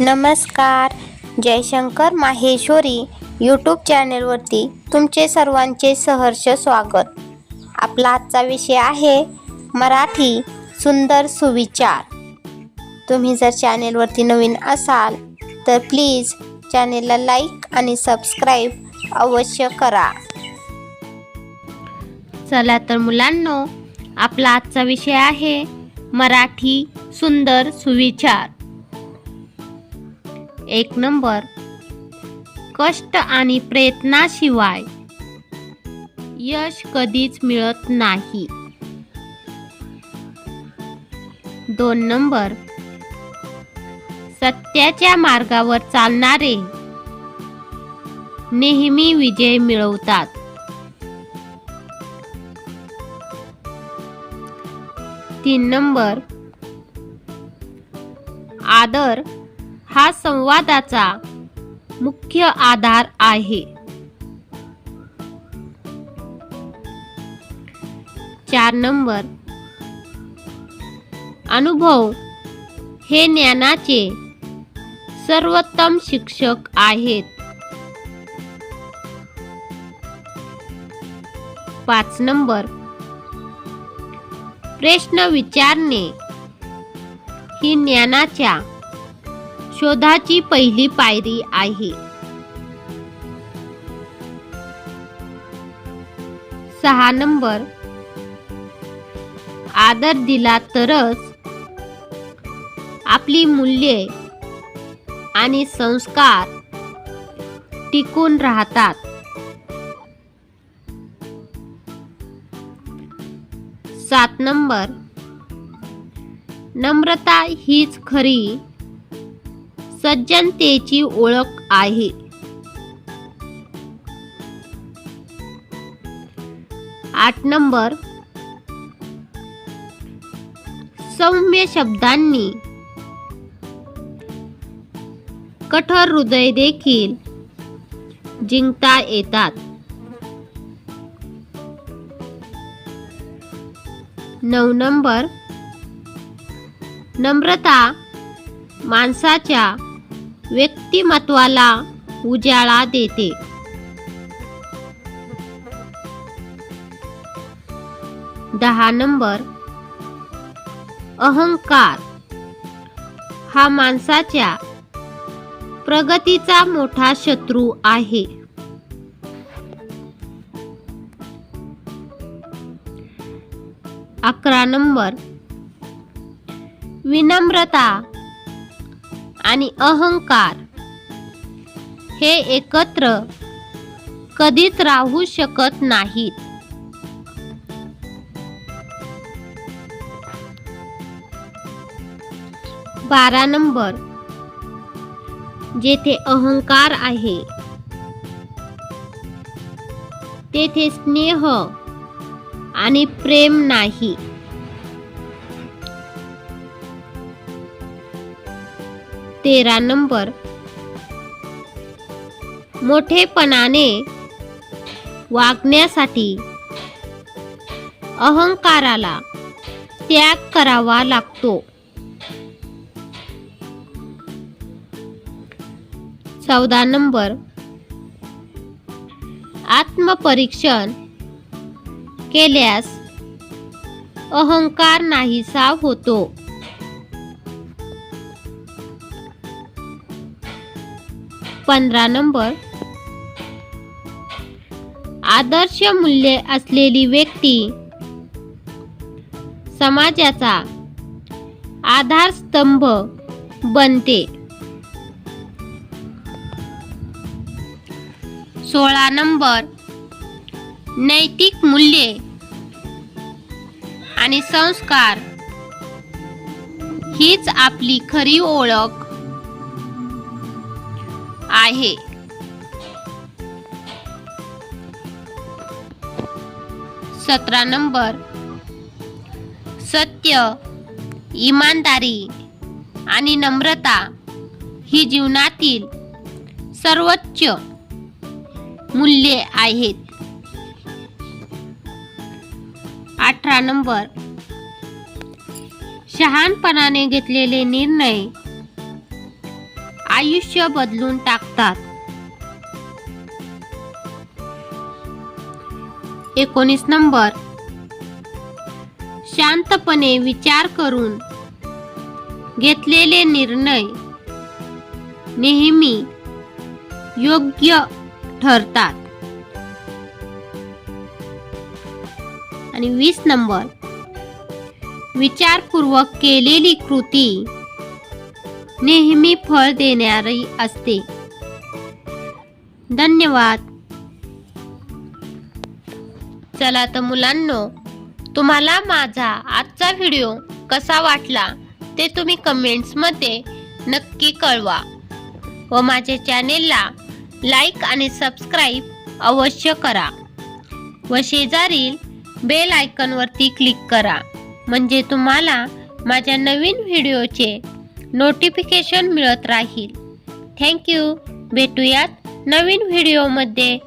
नमस्कार. जयशंकर माहेश्वरी यूट्यूब चॅनेलवरती तुमचे सर्वांचे सहर्ष स्वागत. आपला आजचा विषय आहे मराठी सुंदर सुविचार. तुम्ही जर चॅनेलवरती नवीन असाल तर प्लीज चॅनेलला लाईक आणि सबस्क्राईब अवश्य करा. चला तर मुलांनो आपला आजचा विषय आहे मराठी सुंदर सुविचार. एक नंबर. कष्ट आणि प्रयत्नाशिवाय यश कधीच मिळत नाही. दोन नंबर. सत्याच्या मार्गावर चालणारे नेहमी विजय मिळवतात. तीन नंबर. आदर हा संवादाचा मुख्य आधार आहे. चार नंबर. अनुभव हे ज्ञानाचे सर्वोत्तम शिक्षक आहेत. पाच नंबर. प्रश्न विचारणे ही ज्ञानाच्या शोधाची पहिली पायरी आहे. सहा नंबर. आदर दिला तरच आपली मूल्ये आणि संस्कार टिकून राहतात. सात नंबर. नम्रता हीच खरी सज्जनतेची ओळख आहे. आठ नंबर. सौम्य शब्दांनी कठोर हृदय देखील जिंकता येतात. नऊ नंबर. नम्रता माणसाच्या व्यक्तिमत्वाला उजाळा देते. दहा नंबर. अहंकार. हा माणसाच्या प्रगतीचा मोठा शत्रू आहे. अकरा नंबर. विनम्रता आणि अहंकार. हे एकत्र कधीच राहू शकत नाहीत. बारा नंबर. जेथे अहंकार आहे तेथे स्नेह आणि प्रेम नाही. तेरा नंबर. मोठेपणाने वागण्यासाठी अहंकाराला त्याग करावा लागतो. चौदा नंबर. आत्मपरीक्षण केल्यास अहंकार नाहीसा होतो. पंधरा नंबर. आदर्श मूल्ये असलेली व्यक्ती. समाजाचा आधारस्तंभ बनते. सोळा नंबर. नैतिक मूल्ये आणि संस्कार. हीच आपली खरी ओळख. आहे. सतरा नंबर. सत्य इमानदारी आणि नम्रता ही जीवनातील सर्वोच्च मूल्ये आहेत. अठरा नंबर. शहाणपणाने घेतलेले निर्णय आयुष्य बदलून टाकतात. एकोणीस नंबर. शांतपणे विचार करून घेतलेले निर्णय नेहमी योग्य ठरतात. आणि वीस नंबर. विचारपूर्वक केलेली कृती नेहमी फळ देणारी असते. धन्यवाद. चला तर मुलांनो तुम्हाला माझा आजचा व्हिडिओ कसा वाटला ते तुम्ही कमेंट्समध्ये नक्की कळवा व माझ्या चॅनेलला लाईक आणि सबस्क्राईब अवश्य करा व शेजारील बेल आयकनवरती क्लिक करा. म्हणजे तुम्हाला माझ्या नवीन व्हिडिओचे नोटिफिकेशन मिळत राहील. थँक्यू भेटूयात नवीन व्हिडिओमध्ये